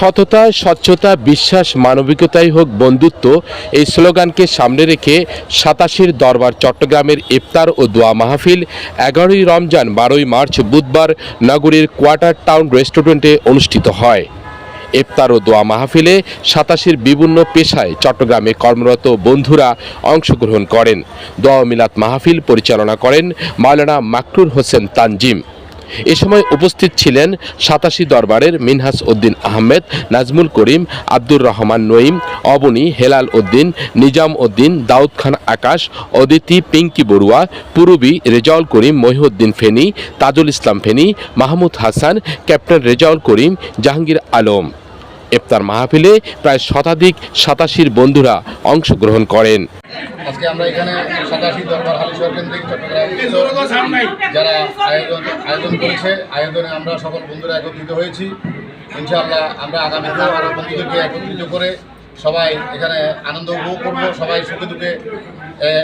সততা, স্বচ্ছতা, বিশ্বাস, মানবিকতাই হোক বন্ধুত্ব, এই স্লোগানকে সামনে রেখে সাতাশির দরবার চট্টগ্রামের ইফতার ও দোয়া মাহফিল এগারোই রমজান, বারোই মার্চ বুধবার নগরীর কোয়ার্টার টাউন রেস্টুরেন্টে অনুষ্ঠিত হয়। ইফতার ও দোয়া মাহফিলে সাতাশির বিভিন্ন পেশায় চট্টগ্রামে কর্মরত বন্ধুরা অংশগ্রহণ করেন। দোয়া মিলাত মাহফিল পরিচালনা করেন মাওলানা মাকরুর হোসেন তানজিম। এ সময় উপস্থিত ছিলেন সাতাশি দরবারের মিনহাস উদ্দিন আহমেদ, নাজমুল করিম, আব্দুর রহমান নঈম, অবনী হেলাল উদ্দিন, নিজাম উদ্দিন, দাউদ খান আকাশ, অদিতি পিঙ্কি বড়ুয়া, পুরবী রেজাউল করিম, মহিউদ্দিন ফেনী, তাজুল ইসলাম ফেনী, মাহমুদ হাসান, ক্যাপ্টেন রেজাউল করিম, জাহাঙ্গীর আলম। ইফতার মাহফিলে প্রায় শতাধিক সাতাশির বন্ধুরা অংশগ্রহণ করেন। আজকে আমরা এখানে সাতাশি দরবার হালিশহর কেন্দ্রিক চট্টগ্রাম যারা আয়োজন আয়োজন করেছে আয়োজনে আমরা সকল বন্ধুরা একত্রিত হয়েছি। ইনশাআল্লাহ আমরা আগামীতে আরও বন্ধুদেরকে একত্রিত করে সবাই এখানে আনন্দ উপভোগ করব সবাই সুখে দুঃখে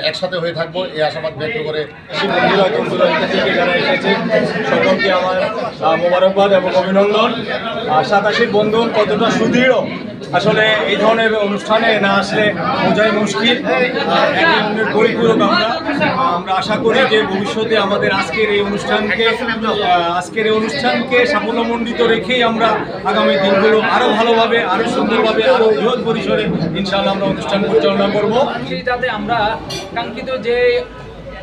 একসাথে হয়ে থাকব এই আশাবাদ ব্যক্ত করে সকলকে আমার মোবারকবাদ এবং অভিনন্দন। আর সাতাশির বন্ধন কতটা সুদৃঢ় আসলে এই ধরনের অনুষ্ঠানে না আসলে বোঝাই মুশকিল পরিপূরক আমরা। আমরা আশা করি যে ভবিষ্যতে আমাদের আজকের এই অনুষ্ঠানকে আজকের এই অনুষ্ঠানকে সাফল্যমণ্ডিত রেখেই আমরা আগামী দিনগুলো আরও ভালোভাবে আরও সুন্দরভাবে আরও বৃহৎ পরিসরে ইনশাআল্লাহ আমরা অনুষ্ঠান পরিচালনা করব। যাতে আমরা কাঙ্ক্ষিত যে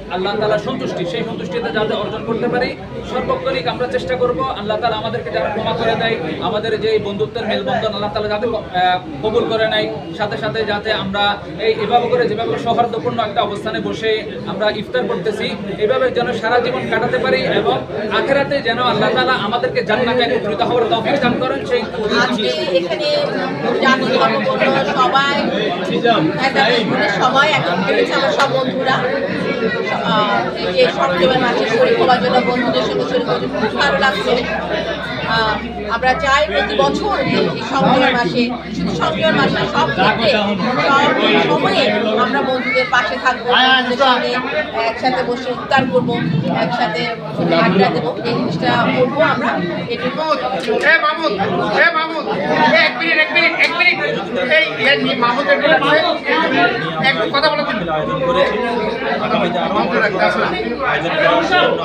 আল্লাহ তালা সন্তুষ্টি সেই সন্তুষ্টিতে যাতে অর্জন করতে পারি সর্বক্ষণিক আমরা চেষ্টা করব আল্লাহ তালা আমাদেরকে যারা ক্ষমা করে দেয় আমাদের যে বন্ধুত্বের মেলবন্ধন আল্লাহ তালা যাতে আহ, কবুল করে নেয় সাথে সাথে যাতে আমরা এই এভাবে করে যেভাবে সৌহার্দ্যপূর্ণ একটা অবস্থানে বসে আমরা ইফতার করতেছি এভাবে যেন সারা জীবন কাটাতে পারি এবং আখেরাতে যেন আল্লাহ তালা আমাদেরকে জান্নাতে একত্রিত হওয়ার তৌফিক দান করেন সেই এখানে সবাই সবাই আমার সব বন্ধুরা। এই মাঝে শরীর হওয়ার জন্য বন্ধুদের সঙ্গে শরীর খুব ভালো লাগছে আমরা চাই প্রতি বছর এই সংযমের মাসে, শুধু সংযমের মাসে সব ক্ষেত্রে, সব সময়ে আমরা বন্ধুদের পাশে থাকব একসাথে বসে উত্তার করব, একসাথে আড্ডা দেবো। এই জিনিসটা করব আমরা। এটুকু। কথা বলে আয়োজন করেছি আগামীতে আরও আয়োজন করার জন্য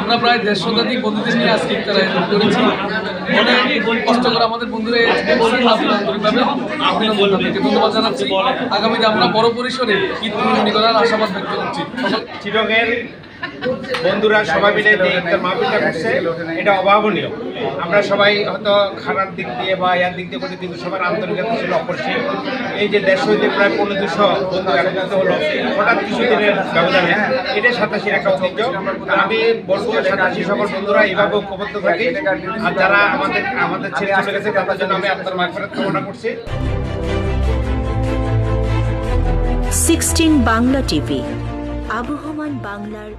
আমরা প্রায় দেড় শতাধিক বন্ধুদের নিয়ে আজকে ইফতার আয়োজন করেছি। অনেক কষ্ট করে আমাদের বন্ধুরা আন্তরিকভাবে ধন্যবাদ জানাচ্ছি। আগামীতে আমরা বড় পরিসরে ঈদ করার আশাবাদ ব্যক্ত করছি। বন্ধুরা সবাই মিলে যে ইফতার মাহফিলটা করছে। এটা অভাবনীয়। আমরা সবাই হয়তো খারাপ দিক দিয়ে বা ইয়ার দিক দিয়ে করছি কিন্তু সবার আন্তরিকতা ছিল অপরিসীম। এই যে দেড়শো হইতে প্রায় পনেরো দুশো বন্ধু একত্রিত হলো। হঠাৎ কিছু দিনের ব্যবধানে এটা সাতাশির একটা ঐতিহ্য। আমি বলব সাতাশি সকল বন্ধুরা এইভাবে ঐক্যবদ্ধ থাকি। আর যারা আমাদের আমাদের ছেলে চলে গেছে, তাদের জন্য আমি আপনার মাগফিরাত কামনা করছি। সিক্সটিন বাংলা টিভি, আবহমান বাংলার